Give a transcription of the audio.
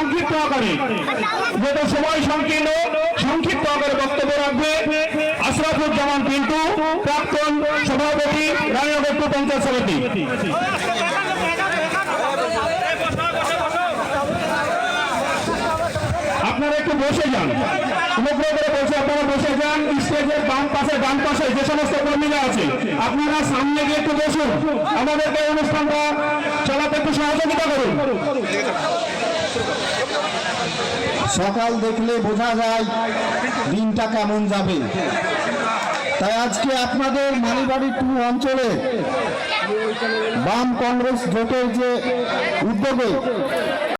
সংক্ষিপ্ত আকারে। যেহেতু সময় সংকীর্ণ, সংক্ষিপ্ত আকারে বক্তব্য রাখবে আশরাফুজ্জামান পিন্টু, প্রাক্তন সভাপতি, রানীনগর টু পঞ্চায়েত সমিতি। আপনারা একটু বসে যান। সমগ্র করে বসে আপনারা বসে যান। স্টেজের বাম পাশে, ডান পাশে যে সমস্ত কর্মীরা আছে, আপনারা সামনে গিয়ে একটু বসুন। আমাদেরকে অনুষ্ঠানটা চালাতে একটু সহযোগিতা করুন। সকাল দেখলে বোঝা যায় দিনটা কেমন যাবে। তাই আজকে আপনাদের মানিবাড়ি টু অঞ্চলে বাম কংগ্রেস জোটের যে উদ্যোগে